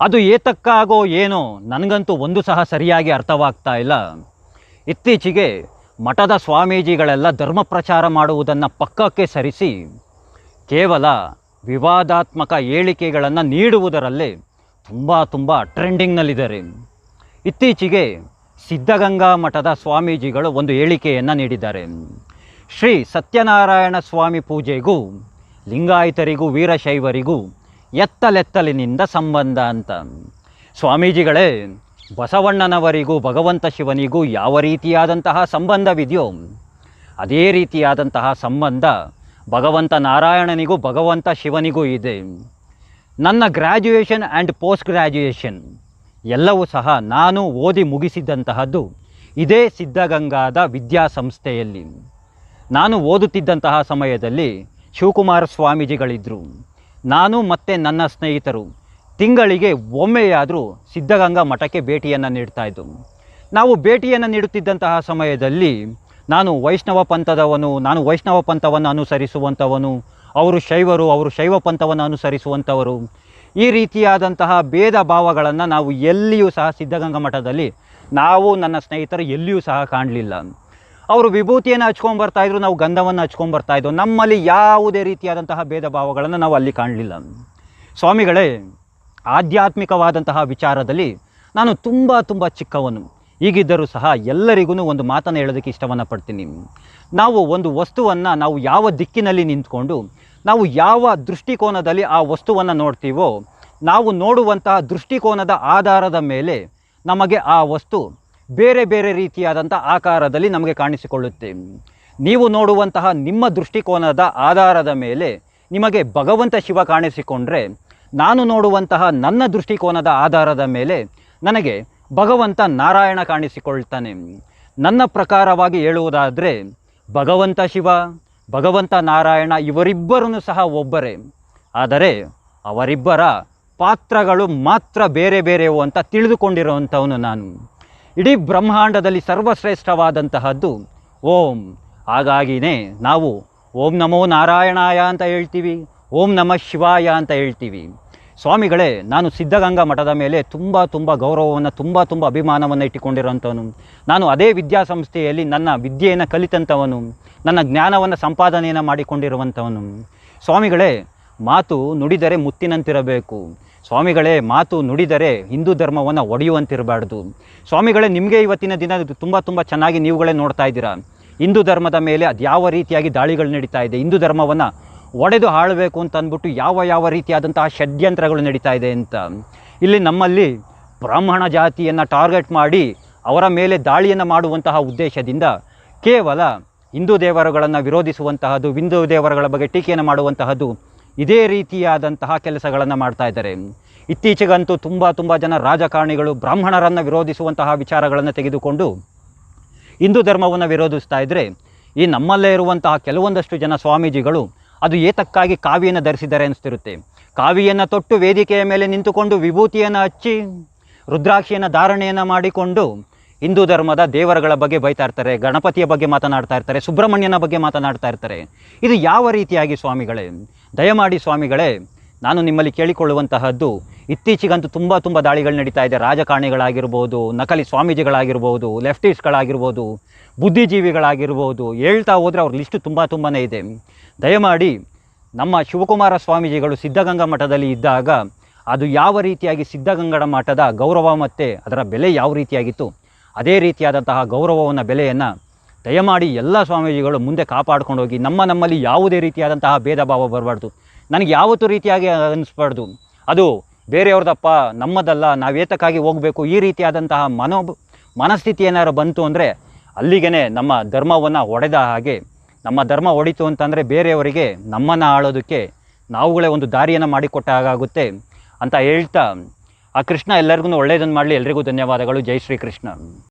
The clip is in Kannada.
ಅದು ಏತಕ್ಕಾಗೋ ಏನೋ ನನಗಂತೂ ಒಂದು ಸಹ ಸರಿಯಾಗಿ ಅರ್ಥವಾಗ್ತಾ ಇಲ್ಲ. ಇತ್ತೀಚೆಗೆ ಮಠದ ಸ್ವಾಮೀಜಿಗಳೆಲ್ಲ ಧರ್ಮ ಪ್ರಚಾರ ಮಾಡುವುದನ್ನು ಪಕ್ಕಕ್ಕೆ ಸರಿಸಿ ಕೇವಲ ವಿವಾದಾತ್ಮಕ ಹೇಳಿಕೆಗಳನ್ನು ನೀಡುವುದರಲ್ಲಿ ತುಂಬ ತುಂಬ ಟ್ರೆಂಡಿಂಗ್ನಲ್ಲಿದ್ದಾರೆ. ಇತ್ತೀಚೆಗೆ ಸಿದ್ಧಗಂಗಾ ಮಠದ ಸ್ವಾಮೀಜಿಗಳು ಒಂದು ಹೇಳಿಕೆಯನ್ನು ನೀಡಿದ್ದಾರೆ. ಶ್ರೀ ಸತ್ಯನಾರಾಯಣ ಸ್ವಾಮಿ ಪೂಜೆಗೂ, ಲಿಂಗಾಯತರಿಗೂ, ವೀರಶೈವರಿಗೂ ಎತ್ತಲೆತ್ತಲಿನಿಂದ ಸಂಬಂಧ ಅಂತ. ಸ್ವಾಮೀಜಿಗಳೇ, ಬಸವಣ್ಣನವರಿಗೂ ಭಗವಂತ ಶಿವನಿಗೂ ಯಾವ ರೀತಿಯಾದಂತಹ ಸಂಬಂಧವಿದೆಯೋ, ಅದೇ ರೀತಿಯಾದಂತಹ ಸಂಬಂಧ ಭಗವಂತ ನಾರಾಯಣನಿಗೂ ಭಗವಂತ ಶಿವನಿಗೂ ಇದೆ. ನನ್ನ ಗ್ರ್ಯಾಜುಯೇಷನ್ ಆ್ಯಂಡ್ ಪೋಸ್ಟ್ ಗ್ರ್ಯಾಜುಯೇಷನ್ ಎಲ್ಲವೂ ಸಹ ನಾನು ಓದಿ ಮುಗಿಸಿದ್ದಂತಹದ್ದು ಇದೇ ಸಿದ್ಧಗಂಗಾದ ವಿದ್ಯಾಸಂಸ್ಥೆಯಲ್ಲಿ. ನಾನು ಓದುತ್ತಿದ್ದಂತಹ ಸಮಯದಲ್ಲಿ ಶಿವಕುಮಾರ ಸ್ವಾಮೀಜಿಗಳಿದ್ದರು ನಾನು ಮತ್ತು ನನ್ನ ಸ್ನೇಹಿತರು. ತಿಂಗಳಿಗೆ ಒಮ್ಮೆಯಾದರೂ ಸಿದ್ಧಗಂಗಾ ಮಠಕ್ಕೆ ಭೇಟಿಯನ್ನು ನೀಡ್ತಾ ಇದ್ದು. ನಾವು ಭೇಟಿಯನ್ನು ನೀಡುತ್ತಿದ್ದಂತಹ ಸಮಯದಲ್ಲಿ ನಾನು ವೈಷ್ಣವ ಪಂಥದವನು, ನಾನು ವೈಷ್ಣವ ಪಂಥವನ್ನು ಅನುಸರಿಸುವಂಥವನು, ಅವರು ಶೈವರು, ಅವರು ಶೈವ ಪಂಥವನ್ನು ಅನುಸರಿಸುವಂಥವರು. ಈ ರೀತಿಯಾದಂತಹ ಭೇದ ಭಾವಗಳನ್ನು ನಾವು ಎಲ್ಲಿಯೂ ಸಹ ಸಿದ್ಧಗಂಗಾ ಮಠದಲ್ಲಿ ನಾವು ನನ್ನ ಸ್ನೇಹಿತರು ಎಲ್ಲಿಯೂ ಸಹ ಕಾಣಲಿಲ್ಲ. ಅವರು ವಿಭೂತಿಯನ್ನು ಹಚ್ಕೊಂಬರ್ತಾ ಇದ್ರು, ನಾವು ಗಂಧವನ್ನು ಹಚ್ಕೊಂಬರ್ತಾ ಇದ್ದೋ ನಮ್ಮಲ್ಲಿ ಯಾವುದೇ ರೀತಿಯಾದಂತಹ ಭೇದ ಭಾವಗಳನ್ನು ನಾವು ಅಲ್ಲಿ ಕಾಣಲಿಲ್ಲ. ಸ್ವಾಮಿಗಳೇ, ಆಧ್ಯಾತ್ಮಿಕವಾದಂತಹ ವಿಚಾರದಲ್ಲಿ ನಾನು ತುಂಬ ತುಂಬ ಚಿಕ್ಕವನು. ಈಗಿದ್ದರೂ ಸಹ ಎಲ್ಲರಿಗೂ ಒಂದು ಮಾತನ್ನು ಹೇಳೋದಕ್ಕೆ ಇಷ್ಟವನ್ನು ಪಡ್ತೀನಿ. ನಾವು ಒಂದು ವಸ್ತುವನ್ನು ನಾವು ಯಾವ ದಿಕ್ಕಿನಲ್ಲಿ ನಿಂತ್ಕೊಂಡು, ನಾವು ಯಾವ ದೃಷ್ಟಿಕೋನದಲ್ಲಿ ಆ ವಸ್ತುವನ್ನು ನೋಡ್ತೀವೋ, ನಾವು ನೋಡುವಂತಹ ದೃಷ್ಟಿಕೋನದ ಆಧಾರದ ಮೇಲೆ ನಮಗೆ ಆ ವಸ್ತು ಬೇರೆ ಬೇರೆ ರೀತಿಯಾದಂಥ ಆಕಾರದಲ್ಲಿ ನಮಗೆ ಕಾಣಿಸಿಕೊಳ್ಳುತ್ತೆ. ನೀವು ನೋಡುವಂತಹ ನಿಮ್ಮ ದೃಷ್ಟಿಕೋನದ ಆಧಾರದ ಮೇಲೆ ನಿಮಗೆ ಭಗವಂತ ಶಿವ ಕಾಣಿಸಿಕೊಂಡ್ರೆ, ನಾನು ನೋಡುವಂತಹ ನನ್ನ ದೃಷ್ಟಿಕೋನದ ಆಧಾರದ ಮೇಲೆ ನನಗೆ ಭಗವಂತ ನಾರಾಯಣ ಕಾಣಿಸಿಕೊಳ್ತಾನೆ. ನನ್ನ ಪ್ರಕಾರವಾಗಿ ಹೇಳುವುದಾದರೆ, ಭಗವಂತ ಶಿವ, ಭಗವಂತ ನಾರಾಯಣ ಇವರಿಬ್ಬರೂ ಸಹ ಒಬ್ಬರೇ. ಆದರೆ ಅವರಿಬ್ಬರ ಪಾತ್ರಗಳು ಮಾತ್ರ ಬೇರೆ ಬೇರೆವು ಅಂತ ತಿಳಿದುಕೊಂಡಿರುವಂಥವನು ನಾನು. ಇಡೀ ಬ್ರಹ್ಮಾಂಡದಲ್ಲಿ ಸರ್ವಶ್ರೇಷ್ಠವಾದಂತಹದ್ದು ಓಂ. ಹಾಗಾಗಿನೇ ನಾವು ಓಂ ನಮೋ ನಾರಾಯಣಾಯ ಅಂತ ಹೇಳ್ತೀವಿ, ಓಂ ನಮಃ ಶಿವಾಯ ಅಂತ ಹೇಳ್ತೀವಿ. ಸ್ವಾಮಿಗಳೇ, ನಾನು ಸಿದ್ಧಗಂಗಾ ಮಠದ ಮೇಲೆ ತುಂಬ ತುಂಬ ಗೌರವವನ್ನು, ತುಂಬ ತುಂಬ ಅಭಿಮಾನವನ್ನು ಇಟ್ಟುಕೊಂಡಿರುವಂಥವನು ನಾನು ಅದೇ ವಿದ್ಯಾಸಂಸ್ಥೆಯಲ್ಲಿ ನನ್ನ ವಿದ್ಯೆಯನ್ನು ಕಲಿತಂಥವನು ನನ್ನ ಜ್ಞಾನವನ್ನು ಸಂಪಾದನೆಯನ್ನು ಮಾಡಿಕೊಂಡಿರುವಂಥವನು ಸ್ವಾಮಿಗಳೇ, ಮಾತು ನುಡಿದರೆ ಮುತ್ತಿನಂತಿರಬೇಕು. ಸ್ವಾಮಿಗಳೇ, ಮಾತು ನುಡಿದರೆ ಹಿಂದೂ ಧರ್ಮವನ್ನು ಒಡೆಯುವಂತಿರಬಾರ್ದು. ಸ್ವಾಮಿಗಳೇ, ನಿಮಗೆ ಇವತ್ತಿನ ದಿನ ತುಂಬ ತುಂಬ ಚೆನ್ನಾಗಿ ನೀವುಗಳೇ ನೋಡ್ತಾ ಇದ್ದೀರಾ? ಹಿಂದೂ ಧರ್ಮದ ಮೇಲೆ ಅದು ಯಾವ ರೀತಿಯಾಗಿ ದಾಳಿಗಳು ನಡೀತಾ ಇದೆ? ಹಿಂದೂ ಧರ್ಮವನ್ನು ಒಡೆದು ಆಳಬೇಕು ಅಂತ ಅಂದ್ಬಿಟ್ಟು ಯಾವ ಯಾವ ರೀತಿಯಾದಂತಹ ಷಡ್ಯಂತ್ರಗಳು ನಡೀತಾ ಇದೆ ಅಂತ. ಇಲ್ಲಿ ನಮ್ಮಲ್ಲಿ ಬ್ರಾಹ್ಮಣ ಜಾತಿಯನ್ನು ಟಾರ್ಗೆಟ್ ಮಾಡಿ ಅವರ ಮೇಲೆ ದಾಳಿಯನ್ನು ಮಾಡುವಂತಹ ಉದ್ದೇಶದಿಂದ ಕೇವಲ ಹಿಂದೂ ದೇವರುಗಳನ್ನು ವಿರೋಧಿಸುವಂತಹದ್ದು, ಹಿಂದೂ ದೇವರುಗಳ ಬಗ್ಗೆ ಟೀಕೆಯನ್ನು ಮಾಡುವಂತಹದ್ದು ಇದೇ ರೀತಿಯಾದಂತಹ ಕೆಲಸಗಳನ್ನು ಮಾಡ್ತಾ ಇದ್ದಾರೆ. ಇತ್ತೀಚೆಗಂತೂ ತುಂಬ ತುಂಬ ಜನ ರಾಜಕಾರಣಿಗಳು ಬ್ರಾಹ್ಮಣರನ್ನು ವಿರೋಧಿಸುವಂತಹ ವಿಚಾರಗಳನ್ನು ತೆಗೆದುಕೊಂಡು ಹಿಂದೂ ಧರ್ಮವನ್ನು ವಿರೋಧಿಸ್ತಾ ಇದ್ದರೆ ಈ ನಮ್ಮಲ್ಲೇ ಇರುವಂತಹ ಕೆಲವೊಂದಷ್ಟು ಜನ ಸ್ವಾಮೀಜಿಗಳು ಅದು ಏತಕ್ಕಾಗಿ ಕಾವಿಯನ್ನು ಧರಿಸಿದ್ದಾರೆ ಅನಿಸ್ತಿರುತ್ತೆ. ಕಾವಿಯನ್ನು ತೊಟ್ಟು ವೇದಿಕೆಯ ಮೇಲೆ ನಿಂತುಕೊಂಡು ವಿಭೂತಿಯನ್ನು ಹಚ್ಚಿ, ರುದ್ರಾಕ್ಷಿಯನ್ನು ಧಾರಣೆಯನ್ನು ಮಾಡಿಕೊಂಡು ಹಿಂದೂ ಧರ್ಮದ ದೇವರಗಳ ಬಗ್ಗೆ ಬೈತಾ ಇರ್ತಾರೆ, ಗಣಪತಿಯ ಬಗ್ಗೆ ಮಾತನಾಡ್ತಾ ಇರ್ತಾರೆ, ಸುಬ್ರಹ್ಮಣ್ಯನ ಬಗ್ಗೆ ಮಾತನಾಡ್ತಾ ಇರ್ತಾರೆ. ಇದು ಯಾವ ರೀತಿಯಾಗಿ ಸ್ವಾಮಿಗಳೇ? ದಯಮಾಡಿ ಸ್ವಾಮಿಗಳೇ, ನಾನು ನಿಮ್ಮಲ್ಲಿ ಕೇಳಿಕೊಳ್ಳುವಂತಹದ್ದು, ಇತ್ತೀಚೆಗಂತೂ ತುಂಬ ತುಂಬ ದಾಳಿಗಳು ನಡೀತಾ ಇದೆ. ರಾಜಕಾರಣಿಗಳಾಗಿರ್ಬೋದು, ನಕಲಿ ಸ್ವಾಮೀಜಿಗಳಾಗಿರ್ಬೋದು, ಲೆಫ್ಟಿಸ್ಟ್ಗಳಾಗಿರ್ಬೋದು, ಬುದ್ಧಿಜೀವಿಗಳಾಗಿರ್ಬೋದು, ಹೇಳ್ತಾ ಹೋದರೆ ಅವ್ರ ಲಿಸ್ಟು ತುಂಬ ತುಂಬಾ ಇದೆ. ದಯಮಾಡಿ ನಮ್ಮ ಶಿವಕುಮಾರ ಸ್ವಾಮೀಜಿಗಳು ಸಿದ್ಧಗಂಗಾ ಮಠದಲ್ಲಿ ಇದ್ದಾಗ, ಅದು ಯಾವ ರೀತಿಯಾಗಿ ಸಿದ್ಧಗಂಗಡ ಮಠದ ಗೌರವ ಮತ್ತು ಅದರ ಬೆಲೆ ಯಾವ ರೀತಿಯಾಗಿತ್ತು? ಅದೇ ರೀತಿಯಾದಂತಹ ಗೌರವವನ್ನು, ಬೆಲೆಯನ್ನು ದಯಮಾಡಿ ಎಲ್ಲ ಸ್ವಾಮೀಜಿಗಳು ಮುಂದೆ ಕಾಪಾಡ್ಕೊಂಡು ಹೋಗಿ, ನಮ್ಮ ನಮ್ಮಲ್ಲಿ ಯಾವುದೇ ರೀತಿಯಾದಂತಹ ಭೇದ ಭಾವ ಬರಬಾರ್ದು. ನನಗೆ ಯಾವತ್ತೂ ರೀತಿಯಾಗಿ ಅನ್ನಿಸ್ಬಾರ್ದು ಅದು ಬೇರೆಯವ್ರದಪ್ಪ ನಮ್ಮದಲ್ಲ, ನಾವು ಏತಕ್ಕಾಗಿ ಹೋಗಬೇಕು? ಈ ರೀತಿಯಾದಂತಹ ಮನೋ ಮನಸ್ಥಿತಿ ಏನಾದ್ರು ಬಂತು ಅಂದರೆ ಅಲ್ಲಿಗೆ ನಮ್ಮ ಧರ್ಮವನ್ನು ಒಡೆದ ಹಾಗೆ, ನಮ್ಮ ಧರ್ಮ ಒಡಿತು ಅಂತಂದರೆ ಬೇರೆಯವರಿಗೆ ನಮ್ಮನ್ನು ಆಳೋದಕ್ಕೆ ನಾವುಗಳೇ ಒಂದು ದಾರಿಯನ್ನು ಮಾಡಿಕೊಟ್ಟ ಹಾಗಾಗುತ್ತೆ ಅಂತ ಹೇಳ್ತಾ ಆ ಕೃಷ್ಣ ಎಲ್ಲರಿಗೂ ಒಳ್ಳೆಯದನ್ನು ಮಾಡಲಿ. ಎಲ್ರಿಗೂ ಧನ್ಯವಾದಗಳು. ಜೈ ಶ್ರೀ ಕೃಷ್ಣ